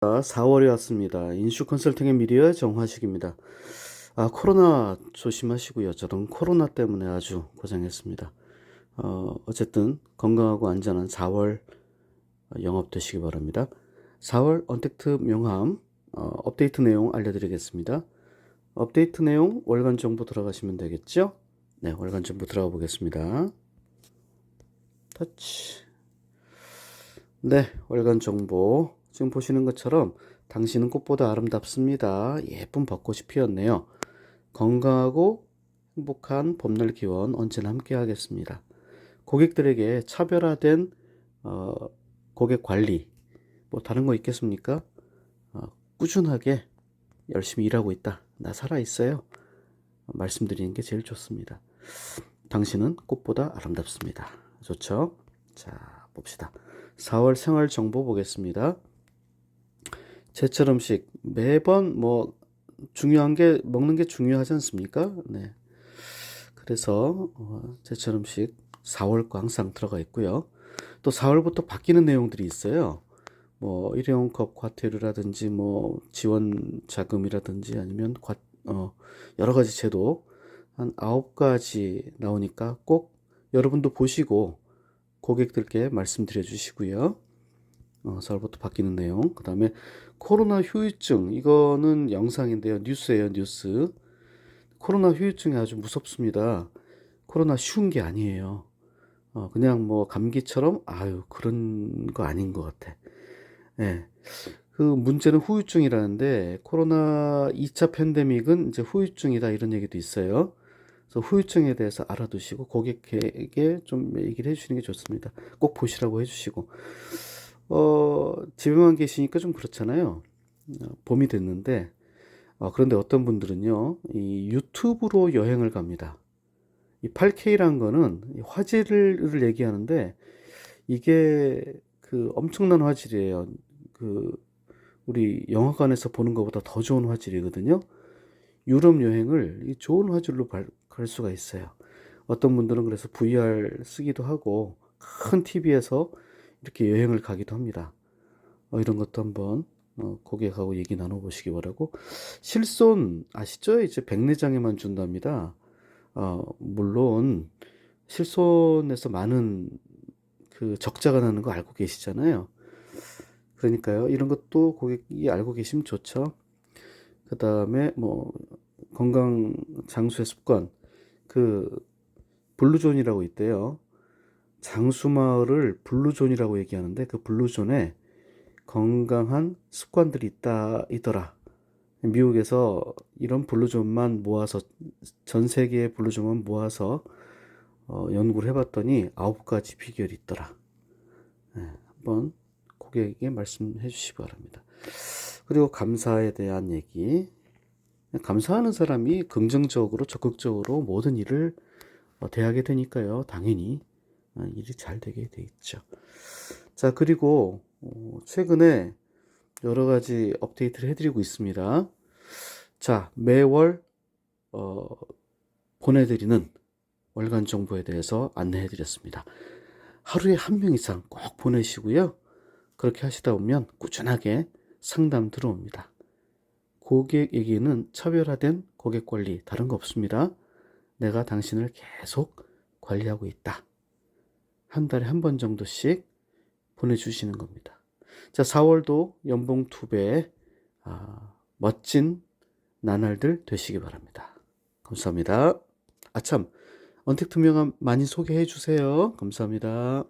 4월이 왔습니다. 인슈 컨설팅의 미디어 정화식입니다. 아, 코로나 조심하시고요. 저는 코로나 때문에 아주 고생했습니다. 어, 어쨌든 건강하고 안전한 4월 영업되시기 바랍니다. 4월 언택트 명함 어, 업데이트 내용 알려드리겠습니다. 업데이트 내용 월간 정보 들어가시면 되겠죠? 네, 월간 정보 들어가 보겠습니다. 터치. 네, 월간 정보. 지금 보시는 것처럼 당신은 꽃보다 아름답습니다. 예쁜 벚꽃이 피었네요. 건강하고 행복한 봄날 기원 언제나 함께 하겠습니다. 고객들에게 차별화된 어, 고객 관리 뭐 다른 거 있겠습니까? 어, 꾸준하게 열심히 일하고 있다. 나 살아 있어요. 말씀드리는 게 제일 좋습니다. 당신은 꽃보다 아름답습니다. 좋죠? 자, 봅시다. 4월 생활 정보 보겠습니다. 제철 음식 매번 뭐 중요한 게 먹는 게 중요하지 않습니까? 네. 그래서 어, 제철 음식 4월 거 항상 들어가 있고요. 또 4월부터 바뀌는 내용들이 있어요. 뭐 일회용 컵 과태료라든지 뭐 지원 자금이라든지 아니면 과, 어, 여러 가지 제도 한 아홉 가지 나오니까 꼭 여러분도 보시고 고객들께 말씀드려 주시고요. 어, 4월부터 바뀌는 내용. 그 다음에 코로나 후유증. 이거는 영상인데요. 뉴스예요, 뉴스. 코로나 후유증이 아주 무섭습니다. 코로나 쉬운 게 아니에요. 어, 그냥 뭐 감기처럼, 아유, 그런 거 아닌 것 같아. 예. 그 문제는 후유증이라는데, 코로나 2차 팬데믹은 이제 후유증이다, 이런 얘기도 있어요. 그래서 후유증에 대해서 알아두시고, 고객에게 좀 얘기를 해주시는 게 좋습니다. 꼭 보시라고 해주시고. 어, 집에만 계시니까 좀 그렇잖아요. 어, 봄이 됐는데, 어, 그런데 어떤 분들은요, 이 유튜브로 여행을 갑니다. 이 8K란 거는 이 화질을 얘기하는데, 이게 그 엄청난 화질이에요. 그, 우리 영화관에서 보는 것보다 더 좋은 화질이거든요. 유럽 여행을 이 좋은 화질로 갈, 갈 수가 있어요. 어떤 분들은 그래서 VR 쓰기도 하고, 큰 TV에서 이렇게 여행을 가기도 합니다. 어, 이런 것도 한번 어, 고객하고 얘기 나눠보시기 바라고 실손 아시죠? 이제 백내장에만 준답니다. 어, 물론 실손에서 많은 그 적자가 나는 거 알고 계시잖아요. 그러니까요. 이런 것도 고객이 알고 계시면 좋죠. 그 다음에 뭐 건강 장수의 습관 그 블루존이라고 있대요. 장수마을을 블루존이라고 얘기하는데 그 블루존에 건강한 습관들이 있다 있더라. 미국에서 이런 블루존만 모아서 전 세계의 블루존만 모아서 어, 연구를 해봤더니 아홉 가지 비결이 있더라. 네, 한번 고객에게 말씀해 주시기 바랍니다. 그리고 감사에 대한 얘기. 감사하는 사람이 긍정적으로 적극적으로 모든 일을 어, 대하게 되니까요. 당연히 어, 일이 잘 되게 돼 있죠. 자, 그리고 어, 최근에 여러 가지 업데이트를 해드리고 있습니다. 자, 매월 어, 보내드리는 월간 정보에 대해서 안내해드렸습니다. 하루에 한 명 이상 꼭 보내시고요. 그렇게 하시다 보면 꾸준하게 상담 들어옵니다. 고객에게는 차별화된 고객 관리 다른 거 없습니다. 내가 당신을 계속 관리하고 있다. 한 달에 한 번 정도씩 보내주시는 겁니다. 자, 4월도 연봉 2배, 아, 멋진 나날들 되시기 바랍니다. 감사합니다. 아, 참, 언택트 명함 많이 소개해 주세요. 감사합니다.